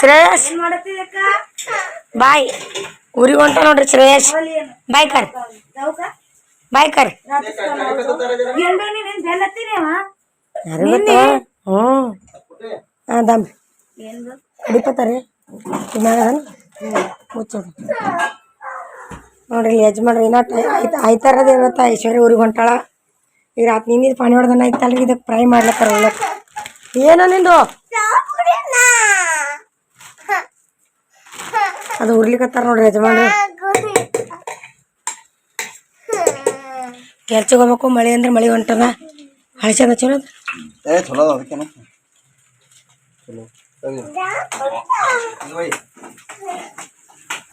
ಶ್ರೇಯಸ್. ಬಾಯ್. ಊರಿಗೆ ಹೊಂಟ ನೋಡ್ರಿ ಶ್ರೇಯಸ್. ಬಾಯ್ ಕರ್. ಬಾಯ್ ಕರ್. ಯಾರು ಗೊತ್ತ? ಹ್ಞೂ. ಹಾಂ ದಮ್. ಮುಚ್ಚೋದು. ನೋಡ್ರಿ ಇಲ್ಲಿ ಯಜಮಾನ್ರಿ ಏನೋ ಟೈ ಆಯ್ತು ಆಯ್ತಾರದ ಇವತ್ತು ಐಶ್ವರ್ಯ ಊರಿಗೆ ಹೊಂಟಾಳ. ಈಗ ರಾತ್ ನಿನ್ನಿದ್ದು ಪಾನಿ ಹೊಡೆದನ್ನ ಐತಲ್ರಿ ಇದಕ್ಕೆ ಫ್ರೈ ಮಾಡ್ಲತ್ತಾರ ಒಳ್ಳೆ ಏನೋ ನಿಂದು? ಅದು ಉರ್ಲಿಕತ್ತಾರ ನೋಡ್ರಿ ಯಜಮಾನ್ರಿ. ಕೆಲ್ಸಕ್ಕೆ ಹೋಗ್ಬೇಕು ಮಳೆ ಅಂದ್ರೆ ಮಳೆ ಹೊಂಟದ ಹಳಸದ ಚಲೋ. ಏ ಚಲೋ ಅದಕ್ಕೇನು?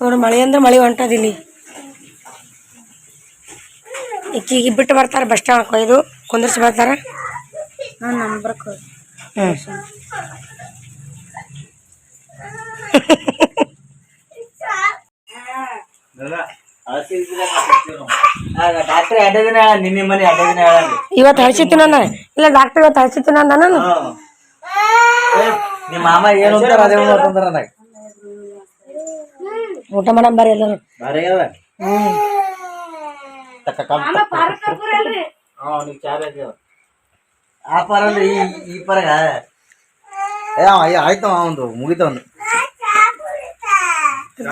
ನೋಡು ಮಳೆ ಅಂದ್ರೆ ಮಳೆ ಹೊಂಟದ ಇಲ್ಲಿ ಈಕಿಗೆ ಬಿಟ್ಟು ಬರ್ತಾರೆ ಬಸ್ ಸ್ಟ್ಯಾಂಡ್ ಕೊಯ್ದು ಕುಂದರ್ಸಿ ಬರ್ತಾರ. ನಂಬರ್ ಹ್ಞೂ ಇವತ್ತು ಹಳ್ಸಿತ್ತು ನಾನು ಇಲ್ಲ ಡಾಕ್ಟರ್ ಇವತ್ತು ಹಳ್ಸಿತ್ತು ನಾನು. ನಾನು ನಿಮ್ಮ ಮಾಮ ಏನು ಅಂತಾರ ಅದೇ ಅಂತಂದ್ರ ನನಗೆ. ಊಟ ಮಾಡಂಬಾರಿ ಹ್ಮ್. ಅದ ತಕ್ಕ ಆ ಪರ ಈ ಈ ಪರಗ? ಏ ಅವ ಏ ಆಯ್ತು ಅವನು ಮುಗಿತ ಒಂದು.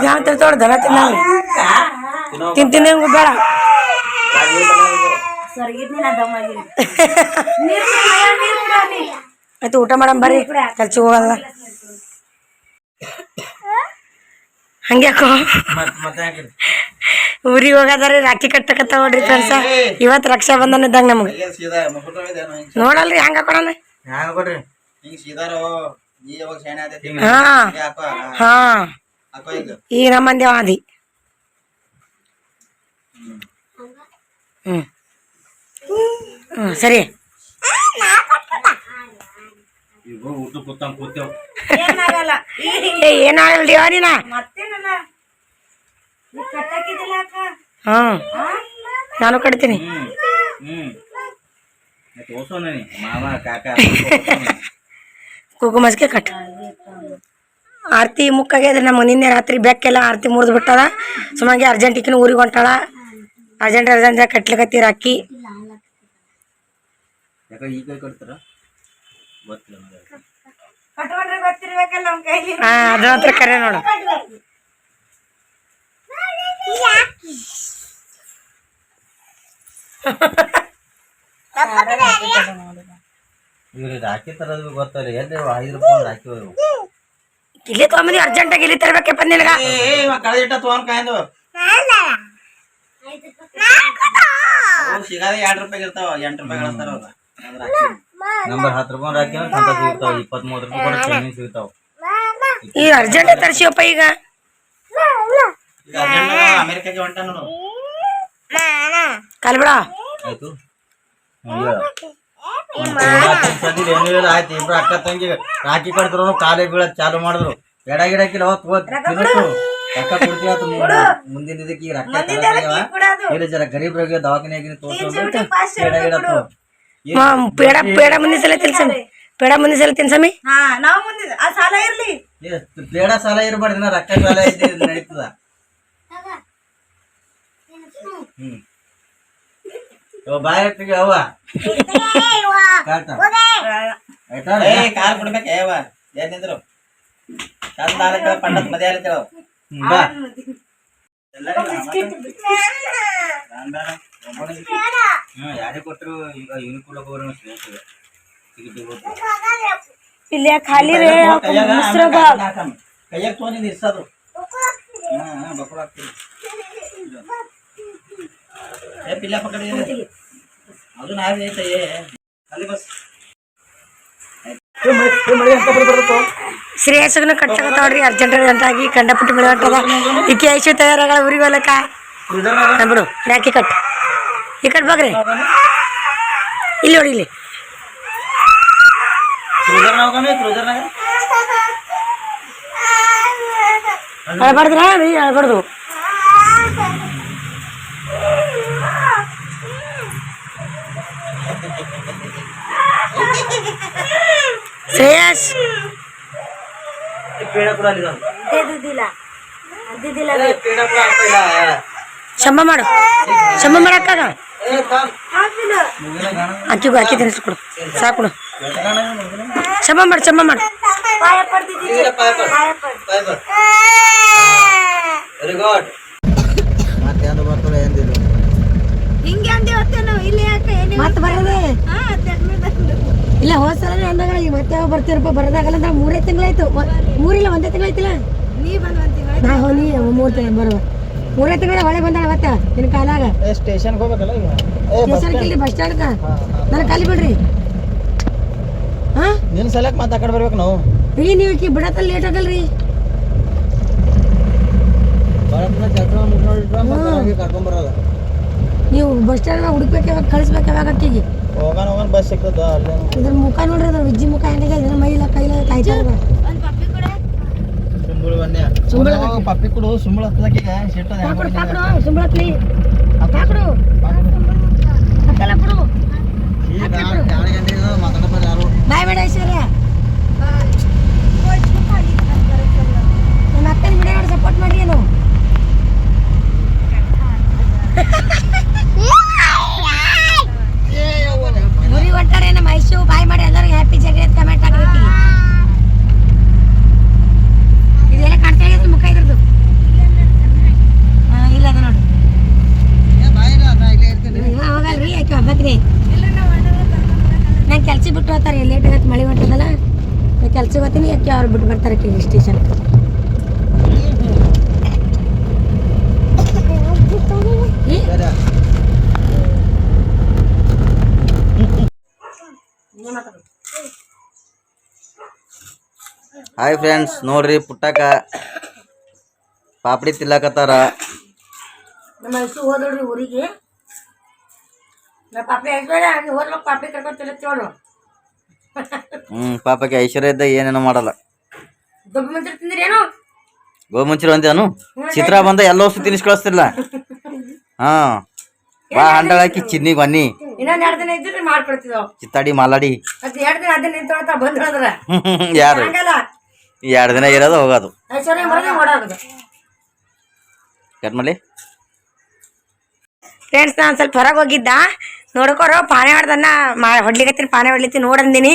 ಯಾವ ತಿಳ್ತೋಡ್ ದನ ತಿನ್ನಂಗ ತಿಂತೀನಿ ಹಂಗ ಬೇಡ. ಆಯ್ತು ಊಟ ಮಾಡಮ್ ಬರ್ರಿ. ಕೆಲ್ಸಕ್ಕೆ ಹೋಗಲ್ಲ. ಹಂಗ್ಯಾಕೋ ಮತ್ ಮತ್ತೆ ಯಾಕೆ ಊರಿಗೆ ಹೋಗದಾರಿ ರಾಖಿ ಕಟ್ಟಕತ್ತ ನೋಡ್ರಿ ಫ್ರೆಂಡ್ಸ. ಇವತ್ತು ರಕ್ಷಾ ಬಂಧನ ಇದ್ದಂಗ ನಮ್ಗೆ. ನೋಡಲ್ರಿ ಹಂಗ ಹಾಕೋಣ ಹ್ಯಾಂಗ ಕೊಡ್ರಿ ಹಿಂಗ್ ಸೀದಾರೋ ನೀ ಯಾವಾಗ ಶಾಣೆ ಆದೈತಿ? ಹಾ. ಹಾ. ಹಾಕೋ ಈಗ. ಈಗ ನಮ್ಮ ಮಂದಿ ಆದಿ. ಹ್ಮ್. ಹ್ಮ್. ಸರಿ. ಈಗ ಊಟ ಕೂತಂಗ್ ಕೂತೇವ್ ಏನಾಗಲ್ಲ. ಏ ಏನಾಗಲ್ರಿ ನೀನ? ಮತ್ತೇನಲ್ಲ? ನೀ ಕಟ್ಟಾಕಿದಿಲ್ಲ ಅಕ್ಕ? ಹಾ. ನಾನು ಕಟ್ತೀನಿ. ಕುಕುಮಸ್ಗೆ ಕಟ್. ಆರತಿ ಮುಕ್ಕಾಗ್ಯದ ನಮ್ಮ ನಿನ್ನೆ ರಾತ್ರಿ ಬೆಕ್ಕೆಲ್ಲ ಆರತಿ ಮುರಿದು ಬಿಟ್ಟದ. ಸುಮ್ಮನೆ ಅರ್ಜೆಂಟ್ ಇಕ್ಕಿನ ಊರಿಗೆ ಹೊಂಟಾಳ. ಅರ್ಜೆಂಟ್ ಅರ್ಜೆಂಟ್ ಕಟ್ಲಿಕತ್ತೀರ ಅಕ್ಕಿ. ಯಾಕ ಕಟ್ತಾರ? ಗೊತ್ತಿಲ್ಲ ಕರೆ ನೋಡು. ಇವ್ರು ಇದು ಹಾಕಿ ತರೋದು ಗೊತ್ತಲ್ಲ ಎಲ್ಲಿ ಐದು ರೂಪಾಯಿ ಹಾಕಿ ಇಲ್ಲಿ ತೊಗೊಂಬಂದಿ ಅರ್ಜೆಂಟಾಗಿ ಇಲ್ಲಿ ತರಬೇಕಪ್ಪ ನಿನಗ. ಕಳೆದಿಟ್ಟ ತೊಗೊಂಡ್ ಕಾಯ್ದು. ಸಿಗಾದ ಎರಡ್ ರೂಪಾಯಿ ಇರ್ತಾವ ಎಂಟ್ ರೂಪಾಯಿ ಅವ್ರ. ನಂಬರ್ ಹತ್ತು ರೂಪಾಯಿ ಹಾಕಿ ಕಂತ ಸಿಗ್ತಾವ ಇಪ್ಪತ್ತ್ ಮೂವತ್ತು ರೂಪಾಯಿ ಕೂಡ ಚೈನಿ ಸಿಗ್ತಾವ. ಈ ಅರ್ಜೆಂಟ್ ತರ್ಸಿ ಈಗ. ಈಗ ಅರ್ಜೆಂಟ್ ಅಮೆರಿಕಾಗೆ ಹೊಂಟ ನೋಡು. ಕಲ್ಬಿಡ. ಆಯ್ತು. ಆಯ್ತು. ಇಬ್ರು ಅಕ್ಕ ತಂಗಿ ರಾಕಿ ಕಡ್ದ್ರು ಕಾಲೇ ಬೀಳಕ್ ಚಾಲು ಮಾಡಿದ್ರು. ಎಡ ಗಿಡಕ್ಕಿಲ್ಲ ರೊಕ್ಕ ಕೊಡ್ತೀವಿ ಮುಂದಿನ ಇದಕ್ಕೆ ಈಗ ರೊಕ್ಕ. ಇಲ್ಲ ಜರ ಗರೀಬ್ರಿಗೆ ತೋರ್ಸ್ಕೊಂಡು ಎಡ ಗಿಡತ್ತು ಪೇಡ ಪೇಡ ಮುಂದಿನ ಸಲ ತಿನ್ಸಮಿ ಪೇಡ ಮುಂದಿನ ಸಲ ತಿನ್ಸಮಿ ಹಾ ನಾವು ಮುಂದಿನ ಆ ಸಾಲ ಇರ್ಲಿ ಏ, ಬೇಡ ಸಾಲ ಇರ್ಬಾರ್ದು ಇನ್ನ ರೊಕ್ಕ ಸಾಲ ಇದ್ದೇ ನಡೀತದ ಹ್ಮ್ ಯವ್ವ, ಬಾಯ್ ಇಟ್ಟಿಗೆ ಅವ್ವ ಕಾಟ ಆಯ್ತಾ ಕಾಲ್ ಕೊಡ್ಬೇಕ ಏವ ಏನಿದ್ರು ಚಂದ ಆಲಕ್ಕ ಪಂಡತ್ ಮದಿ ಆಲತ್ತೇವ ಬಾ ಇಲ್ಲಿ ಖಾಲಿ ರೇ ಕೈಯಾಗ ತೊಗೊಂಡಿದ್ದು ಇರ್ಸೋದು ಹಾ ಹಾ ಬಕ್ಕಳು ಹಾಕ್ತೀನಿ. ಏ ಪಿಲ್ಲ ಪಕಡಿ ಅದು ನಾವೇ ಐತೆ ಏ ಅಲ್ಲಿ ಬಸ್ ಶ್ರೇಯಸ್ಗನ ಕಟ್ಸಕತ್ತಾವ್ರಿ ಅರ್ಜೆಂಟ್ ಅಂತಾಗಿ ಕಂಡಪಟ್ಟು ಹೊಂಟದ. ಈಕೆ ಐಶು ತಯಾರಾಗಳ ಊರಿಗೆ ಹೋಲಕ್ಕ ಬಿಡು ರಾಕಿ ಕಟ್? ಈ ಕಟ್ ಬಾಗ್ರಿ. ಇಲ್ಲಿ ನೋಡಿ, ಇಲ್ಲಿ. ಅಳ್ಬಾರ್ದ್ರ? ಅಳ್ಬಾರ್ದು. ಶ್ರೇಯಸ್ ಪೇಡ ಕೂಡ ಅಲ್ಲಿ ಇದಾವೆ. ದಿದ್ದಿಲ್ಲ ದಿದ್ದಿಲ್ಲ ಏ, ಪೇಡ ಕೂಡ. ಹಾಕ್ತಾ ಇಲ್ಲ. ಶಂಭ ಮಾಡು ಶಂಭ ಮಾಡಕ್ಕಾಗ ಗಾಣ. ಅಕ್ಕಿಗೂ ಅಕ್ಕಿ ತಿನ್ನಿಸ್ಕೊಡು ಸಾಕು ಶಂಬ. ಶಂಭ ಮಾಡು ಶಂಭ ಮಾಡು. ವೆರಿ ಗುಡ್ ಮತ್ತೆ ಏನು ಬರ್ತದೆ ಹಿಂಗೆ ಅಂದಿ ಹೊತ್ತೇನು ಇಲ್ಲಿ ಯಾಕೆ ಮತ್ತೆ ಬರೋದೇ? ಇಲ್ಲ ಹೋದ ಸಲ ಅಂದಾಗ ಈಗ ಮತ್ತೆ ಯಾವಾಗ ಬರ್ತೀರಪ್ಪ ಬರೋದಾಗಲ್ಲ ಅಂದ್ರೆ ಮೂರೇ ತಿಂಗಳಾಯ್ತು. ಮೂರಿಲ್ಲ ಒಂದೇ ತಿಂಗಳಾಯ್ತಿಲ್ಲ? ನೀ ಬಂದ್ ಒಂದ್ ತಿಂಗಳ ನಾ ಹೋಗಿ ಮೂರು ತಿಂಗಳು ಬರುವ. ಮೂರೇ ತಿಂಗಳ ಹೊಳೆ ಬಂದಾಳ ಮತ್ತೆ ನಿನ್ನ ಕಾಲಾಗ. ಸ್ಟೇಷನ್ಗೆ ಹೋಗ್ಬೇಕಲ್ಲ ಈಗ? ಸ್ಟೇಷನ್ ಇಲ್ಲಿ ಬಸ್ ಸ್ಟ್ಯಾಂಡ್ ನನ್ನ ಕಾಲಿ ಬಿಡ್ರಿ. ಹಾ? ನಿನ್ನ ಸಲಕ್ಕೆ ಆ ಬರ್ಬೇಕು ನಾವು. ಈಗ ನೀವು ಈಕಿ ಬಿಡತ್ತಲ್ಲ ಲೇಟ್ ಆಗಲ್ರಿ. ಮುಗಿದ್ರೆ ಮತ್ತೆ ನಮಗೆ ಕರ್ಕೊಂಬರಲ್ಲ ನೀವು ಬಸ್ ಸ್ಟ್ಯಾಂಡ್ ಹುಡುಕ್ಬೇಕು ಯಾವಾಗ ಕಳಿಸ್ಬೇಕು ಯಾವಾಗ ಅಕ್ಕಿಗೆ ಹೋಗೋಣ ಹೋಗೋಣ ಬಸ್ ಸಿಗ್ತದ ಅಲ್ಲೇ. ಇದ್ರ ಮುಖ ನೋಡ್ರಿ ಅದ್ರ ವಿಜ್ಜಿ ಮುಖ ಏನಿಗೆ ಇದನ್ನ ಮೈಲ ಕೈಲ ಕಾಯ್ತಾ ಇರೋದು. ಒಂದ್ ಪಪ್ಪಿ ಕೂಡ ಸುಂಬಳ ಬನ್ನಿ ಸುಂಬಳ ಪಪ್ಪಿ ಕೊಡು ಸುಂಬಳ ಹತ್ತಲಕ್ಕೆ ಈಗ ಸಿಟ್ಟದ ಹಾಕೊಡು ಹಾಕೊಡು ಸುಂಬಳತ್ಲಿ ಹಾಕೊಡು ಹಾಕಲ್ಲ ಕೊಡು. ಈಗ ಎರಡು ಗಂಟೆಗೆ ಮಾತಾಡಬಾರ ಯಾರು? ಬಾಯ್ ಬೇಡ ಐಶ್ವರ್ಯ. ಅಕ್ಕನ ಬಿಡ ಸಪೋರ್ಟ್ ಮಾಡಿ ಏನು ಮುರಿ ಹೊಂಟಾರೆ ನಮ್ಮ ಐಶು, ಬಾಯ್ ಮಾಡಿ ಎಲ್ಲರಿಗೂ ಹ್ಯಾಪಿ ಜಗೇ ಕಮೆಂಟ್ ಹಾಕಿ ಇದೆಲ್ಲ ಕಾಣ್ತಾ ಇದ್ರೆ ಮುಖ ಇದ್ರದ್ದು. ಇಲ್ಲ ಅದ ನೋಡಿ. ಹೋಗಲ್ರಿ, ಯಾಕೆ ಹಬ್ಬಕ್ರಿ ನಾನು ಕೆಲ್ಸ ಬಿಟ್ಟು ಹೋಗ್ತಾರೆ ಲೇಟ್ ಆಗತ್ತೆ ಮಳೆ ಹೊಂಟದಲ್ಲ ಕೆಲ್ಸಕ್ಕೆ ಹೋಗ್ತೀನಿ, ಯಾಕೆ ಅವ್ರು ಬಿಟ್ಟು ಬರ್ತಾರೆ ಕೆ ಹಾಯ್ ಫ್ರೆಂಡ್ಸ್ ನೋಡ್ರಿ ಪುಟ್ಟಕ ಪಾಪಡಿ ತಿಲ್ಲಕತ್ತಾರ ನಮ್ಮ ಐಸು ಹೋದೋಡ್ರಿ ಊರಿಗೆ. ನಮ್ಮ ಪಾಪಿ ಐಶ್ವರ್ಯ ಹಂಗೆ ಹೋದ್ಲು ಪಾಪಿ ಕರ್ಕೊಂಡು ತಿಳ್ತೇಳು ಹ್ಮ್ ಪಾಪಕ್ಕೆ ಐಶ್ವರ್ಯ ಇದ್ದ ಏನೇನೋ ಮಾಡಲ್ಲ. ದೊಬ್ಬ ಮಂತ್ರ ತಿಂದ್ರೇನು ಏನು? ಅಂದೇನು ಚಿತ್ರ ಬಂದ ಎಲ್ಲ ವಸ್ತು ತಿನ್ನಿಸ್ ಕಳಿಸ್ತಿಲ್ಲ ಹಾ ಬಾ ಚಿನ್ನಿಗೆ ಬನ್ನಿ. ಇನ್ನೊಂದು ಎರಡು ದಿನ ಇದ್ರೆ ಮಾಡ್ಕೊಡ್ತಿದ್ದವು ಚಿತ್ತಾಡಿ ಮಾಲಾಡಿ. ಮತ್ತೆ ಎರಡು ದಿನ ಅದೇ ನಿಂತ್ಕೊಳ್ತಾ ಬಂದ್ರು ಯಾರು? ಹಂಗಲ್ಲ. ಎರಡು ದಿನ ಇರೋದು ಹೋಗೋದು. ಕಟ್ ಫ್ರೆಂಡ್ಸ್ ನಾನು ಸ್ವಲ್ಪ ಹೊರಗೆ ಹೋಗಿದ್ದ. ನೋಡ್ಕೋರು ಪಾನೆ ಹೊಡ್ದನ್ನ ಮಾ ಹೊಡ್ಲಿಕತ್ತೀನಿ ಪಾನೆ ಹೊಡ್ಲಿತ್ತಿ ನೋಡಂದಿನಿ.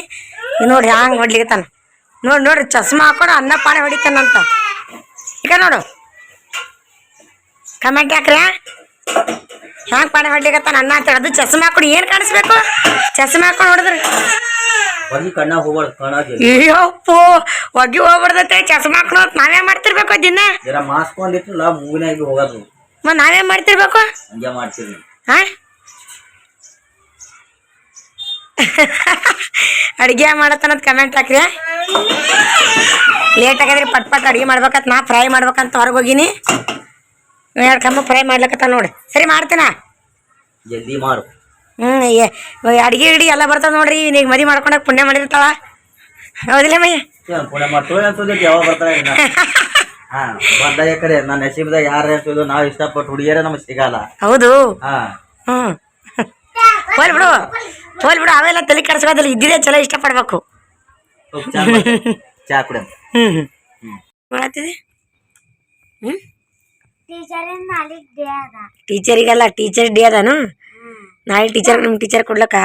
ನೋಡಿ ಹ್ಯಾಂಗೆ ಹೊಡ್ಲಿಕತ್ತಾನ. ನೋಡಿ ನೋಡ್ರಿ ಚಸ್ಮಾ ಹಾಕೊಂಡು ಅನ್ನ ಪಾನೆ ಹೊಡಿತಾನಂತ. ಈಗ ನೋಡು. ಕಮೆಂಟ್ ಹಾಕ್ರಿ ಹ್ಯಾಂಗೆ ಪಾನೆ ಹೊಡ್ಲಿಕತ್ತಾನ ಅನ್ನ ಅಂತೇಳಿ ಅದು ಚಸ್ಮಾ ಹಾಕೊಂಡು ಏನು ಕಾಣಿಸ್ಬೇಕು? ಚಸ್ಮಾ ಹಾಕೊಂಡು ಹೊಡೆದ್ರಿ ಹೊರಗೆ ಕಣ್ಣ ಹೋಗ್ಬಾರ್ದು ಕಣ್ಣ ಅಯ್ಯಪ್ಪೋ ಒಗಿ ಹೋಗ್ಬಾರ್ದತ್ತೆ ಚಸ್ಮಾ ಹಾಕೊಂಡು ನಾವೇ ಮಾಡ್ತಿರ್ಬೇಕು ದಿನ? ಜರ ಮೂಗಿನಾಗಿ ಹೋಗೋದು. ಮತ್ತು ನಾವೇ ಮಾಡ್ತಿರ್ಬೇಕು? ಹಂಗೆ ಮಾಡ್ತೀವಿ ಹಾ ಅಡುಗೆ ಮಾಡತ್ತನ್ನೋದು ಕಮೆಂಟ್ ಹಾಕ್ರಿ. ಲೇಟ್ ಆಗಿದ್ರೆ ಪಟ್ ಪಟ್ ಅಡುಗೆ ಮಾಡ್ಬೇಕಂತ ನಾ ಫ್ರೈ ಮಾಡ್ಬೇಕಂತ ಹೊರಗೆ ಹೋಗಿನಿ. ಎರಡು ಕಮ್ಮ ಫ್ರೈ ಮಾಡ್ಲಕತ್ತ ನೋಡಿ. ಸರಿ ಮಾಡ್ತೀನ? ಜಲ್ದಿ ಮಾಡು. ಹ್ಞೂ ಅಡುಗೆ ಗಿಡಿ ಎಲ್ಲ ಬರ್ತದೆ ನೋಡ್ರಿ ಈಗ ಮದಿ ಮಾಡ್ಕೊಂಡಾಗ ಪುಣ್ಯ ಮಾಡಿರ್ತಾಳ. ಹೌದಿಲ್ಲ ಮಯ್ಯ ಯಾವಾಗ? ಹಾ ಬಂದಾಗ ನನ್ನ ನಸೀಬ್ದಾಗ ಯಾರು ಅನ್ಸೋದು ನಾವು ಇಷ್ಟಪಟ್ಟು ಹುಡುಗಿಯರೇ ನಮಗೆ ಸಿಗಲ್ಲ. ಹೌದು. ಹಾ. ಹ್ಞೂ ಹೋಲ್ ಬಿಡು ಹೋಲ್ ಬಿಡು ಅವೆಲ್ಲ ತಲೆ ಕೆಡ್ಸ್ಕೋದಿಲ್ಲ ಇದ್ದಿದ್ದೇ ಚಲೋ ಇಷ್ಟಪಡ್ಬೇಕು. ಪಡ್ಬೇಕು ಚಾ ಕುಡ ಹ್ಞೂ ಮಾಡತ್ತಿದೆ ಟೀಚರ್ ಡೇ ಅದಾನು? ನಾಳೆ ಟೀಚರ್ ನಿಮ್ಮ ಟೀಚರ್ ಕೊಡ್ಲಕ್ಕ?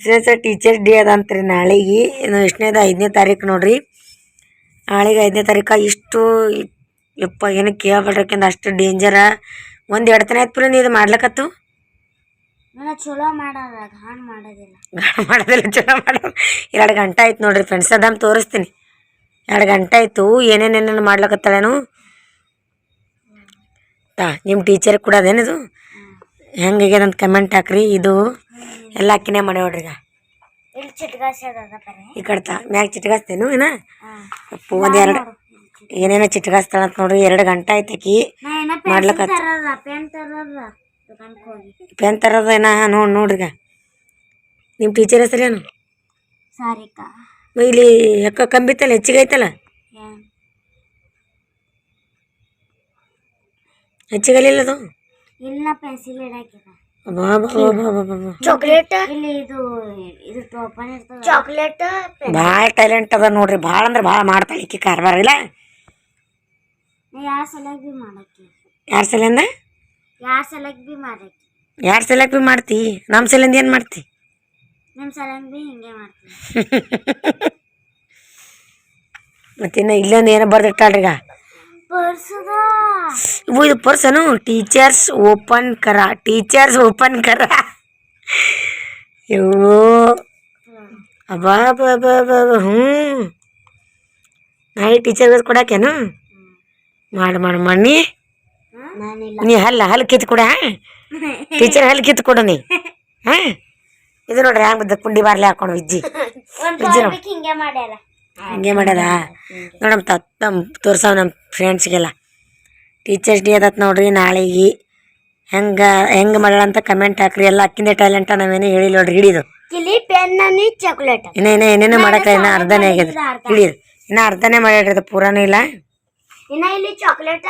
ಸರ್ ಸರ್ ಟೀಚರ್ ಡೇ ಅದ ಅಂತ್ರಿ ನಾಳೆಗೆ ಎಷ್ಟನೇದು ಐದನೇ ತಾರೀಕು ನೋಡ್ರಿ. ನಾಳೆಗೆ ಐದನೇ ತಾರೀಕು ಇಷ್ಟು ಯಪ್ಪ ಏನು ಕೇಳಬೇಡ್ರಕ್ಕಿಂದ ಅಷ್ಟು ಡೇಂಜರ ಒಂದು ಎರಡು ದಿನ ಆಯ್ತು ಪುರ ಇದು ಮಾಡ್ಲಕತ್ತು? ಚಲೋ ಮಾಡೋದ. ಘಾಣ ಮಾಡೋದಿಲ್ಲ. ಮಾಡೋದಿಲ್ಲ ಚಲೋ ಮಾಡೋ. ಎರಡು ಗಂಟೆ ಆಯ್ತು ನೋಡ್ರಿ ಫ್ರೆಂಡ್ಸ್ ಅದಮ್ ತೋರಿಸ್ತೀನಿ. ಎರಡು ಗಂಟೆ ಆಯಿತು ಏನೇನೇನೇನು ಮಾಡ್ಲಕತ್ತಾಳೇನು? ತಾ ನಿಮ್ಮ ಟೀಚರ್ ಕೂಡ ಅದೇನಿದು? ಹೆಂಗಾಗ್ಯದ ಅಂತ ಕಮೆಂಟ್ ಹಾಕ್ರಿ. ಇದು ಎಲ್ಲ ಅಕ್ಕಿನೇ ಮಾಡಿ ನೋಡ್ರಿ ಈಗ. ಈ ಕಡ್ತಾ ಮ್ಯಾಗ ಚಿಟ್ಗಾಸ್ತೇನು ಏನ? ಅಪ್ಪು ಒಂದು ಎರಡು ಏನೇನೋ ಚಿಟ್ಗಾಸ್ತಾಳ ಅಂತ ನೋಡ್ರಿ. ಎರಡು ಗಂಟೆ ಆಯ್ತ ಆಕಿ ಮಾಡ್ಲಕ್ ಪೆನ್ ತರೋದ. ಏನ? ನೋಡಿ ನೋಡ್ರಿ ನಿಮ್ಮ ಟೀಚರ್ ಹೆಸರೇನು ಇಲ್ಲಿ ಯಾಕ ಕಂಬಿತ್ತಲ್ಲ ಹೆಚ್ಚಿಗೆ ಐತಲ್ಲ? ಹೆಚ್ಚಿಗೆ ಅದು? ಇಲ್ಲ ಪೆನ್ಸಿಲ್ ಇಡಾಕಿದ. ಚಾಕ್ಲೇಟ್ ಇಲ್ಲಿ ಇದು ಇದು ಟೋಪನ್ ಇರ್ತದ. ಚಾಕ್ಲೇಟ್ ಭಾಳ ಟ್ಯಾಲೆಂಟ್ ಅದ ನೋಡ್ರಿ ಭಾಳ ಅಂದ್ರೆ ಭಾಳ ಮಾಡ್ತಾಳೆ ಈಕಿ ಕಾರ್ಬಾರ ಇಲ್ಲ? ಯಾರ ಸಲಕ್ ಬಿ ಮಾಡಕ್ಕೆ ಯಾರ ಸಲಿಂದ ಯಾರ ಸಲಕ್ ಬಿ ಮಾಡಕ್ಕೆ ಯಾರ ಸಲಕ್ ಬಿ ಮಾಡ್ತಿ? ನಮ್ಮ ಸಲಿಂದ ಏನು ಮಾಡ್ತಿ? ನಮ್ಮ ಸಲಂಗ್ ಬಿ ಹಿಂಗೆ ಮಾಡ್ತೀನಿ ಮತ್ತಿನ್ನ ಇಲ್ಲೊಂದು ಏನೋ ಬರ್ದಿಟ್ಟಾಳ್ರಿಗ? ಪರ್ಸದ ಇವು ಇದು ಪರ್ಸನು ಟೀಚರ್ಸ್ ಓಪನ್ ಕರ ಟೀಚರ್ಸ್ ಓಪನ್ ಕರ. ಇವು ಅಬ್ಬಾ ಹ್ಞೂ. ನಾಯಿ ಟೀಚರ್ ಕೊಡಾಕೇನು? ಮಾಡು ಮಾಡು ಮಣ್ಣಿ ನೀ? ಹಲ್ಲ ಹಲ್ ಕಿತ್ತು ಕೊಡ ಟೀಚರ್ ಹಲ್ ಕಿತ್ತು ಕೊಡು ನೀ ಹಾಂ? ಇದು ನೋಡ್ರಿ ಹ್ಯಾಂಗ ಬಿದ್ದ ಕುಂಡಿ ಬಾರ್ಲಿ ಹಾಕೊಂಡು ವಿಜ್ಜಿ ಒಂದ್ ಬಾರ್ಬಿಕ್ ಹಿಂಗೆ ಮಾಡ್ಯದ ನೋಡಮ್ಮ ತ ನಮ್ಮ ತೋರ್ಸವ್ ನಮ್ಮ ಫ್ರೆಂಡ್ಸ್ಗೆಲ್ಲ ಟೀಚರ್ಸ್ ಡೇ ಅದತ್ ನೋಡ್ರಿ ನಾಳೆಗೆ. ಹೆಂಗೆ ಹೆಂಗೆ ಮಾಡ್ಯಾಳ ಅಂತ ಕಮೆಂಟ್ ಹಾಕ್ರಿ. ಎಲ್ಲ ಅಕ್ಕಿಂದ ಟ್ಯಾಲೆಂಟ ನಾವೇನು ಹೇಳಿ ನೋಡ್ರಿ. ಹಿಡಿದು. ಚಾಕ್ಲೇಟ್ ಇನ್ನ ಇನ್ನ ಏನೇನೋ ಮಾಡಕ್ಕ ಇನ್ನ ಅರ್ಧನೇ ಆಗ್ಯದ ಹಿಡಿದು. ಇನ್ನ ಅರ್ಧನೇ ಮಾಡ್ಯಾಡ್ರಿ ಅದು ಪೂರಾನು ಇಲ್ಲ. ಇನ್ನ ಇಲ್ಲಿ ಚಾಕ್ಲೇಟ್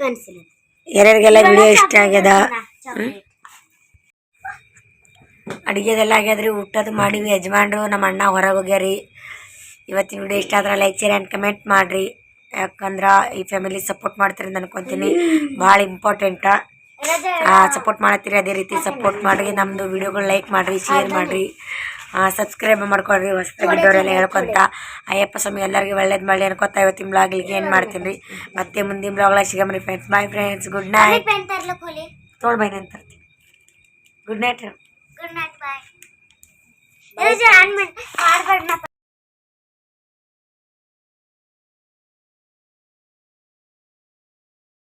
ಪೆನ್ಸಿಲ್ ಯಾರ್ಯಾರಿಗೆಲ್ಲ ವಿಡಿಯೋ ಇಷ್ಟ ಆಗ್ಯದ? ಅಡಿಗೆದೆಲ್ಲ ಅಡುಗೆದೆಲ್ಲ ಆಗ್ಯದ್ರಿ ಊಟದ ಮಾಡಿವಿ. ಯಜಮಾನ್ರು ನಮ್ಮ ಅಣ್ಣ ಹೊರಗೆ ಹೋಗ್ಯಾರಿ. ಇವತ್ತಿನ ವಿಡಿಯೋ ಇಷ್ಟ ಆದ್ರೆ ಲೈಕ್ ಶೇರ್ ಆ್ಯಂಡ್ ಕಮೆಂಟ್ ಮಾಡಿರಿ. ಯಾಕಂದ್ರೆ ಈ ಫ್ಯಾಮಿಲಿ ಸಪೋರ್ಟ್ ಮಾಡ್ತೀರಿ ಅಂತ ಅನ್ಕೊತೀನಿ. ಭಾಳ ಇಂಪಾರ್ಟೆಂಟ ಸಪೋರ್ಟ್ ಮಾಡತ್ತೀರಿ ಅದೇ ರೀತಿ ಸಪೋರ್ಟ್ ಮಾಡಿರಿ. ನಮ್ಮದು ವಿಡಿಯೋಗಳು ಲೈಕ್ ಮಾಡಿರಿ ಶೇರ್ ಮಾಡಿರಿ. ಸಬ್ಸ್ಕ್ರೈಬ್ ಮಾಡ್ಕೊಳ್ರಿ ಹೊಸ ಬಿದ್ದವರೆಲ್ಲ ಹೇಳ್ಕೊತ. ಅಯ್ಯಪ್ಪ ಸ್ವಾಮಿ ಎಲ್ಲರಿಗೂ ಒಳ್ಳೇದು ಮಾಡಿ ಅನ್ಕೊತಾ ಇವತ್ತಿನ ಬ್ಲಾಗ್ಲಿಗೆ ಏನು ಮಾಡ್ತೀನಿ ರೀ ಮತ್ತೆ ಮುಂದಿನ ಬ್ಲಾಗ್ಲಾಗ ಸಿಗಮ್ರಿ friends bye friends good night ತೋಳ್ ಅಂತರ್ತೀನಿ ಬೈ ಅಂತ good night good night bye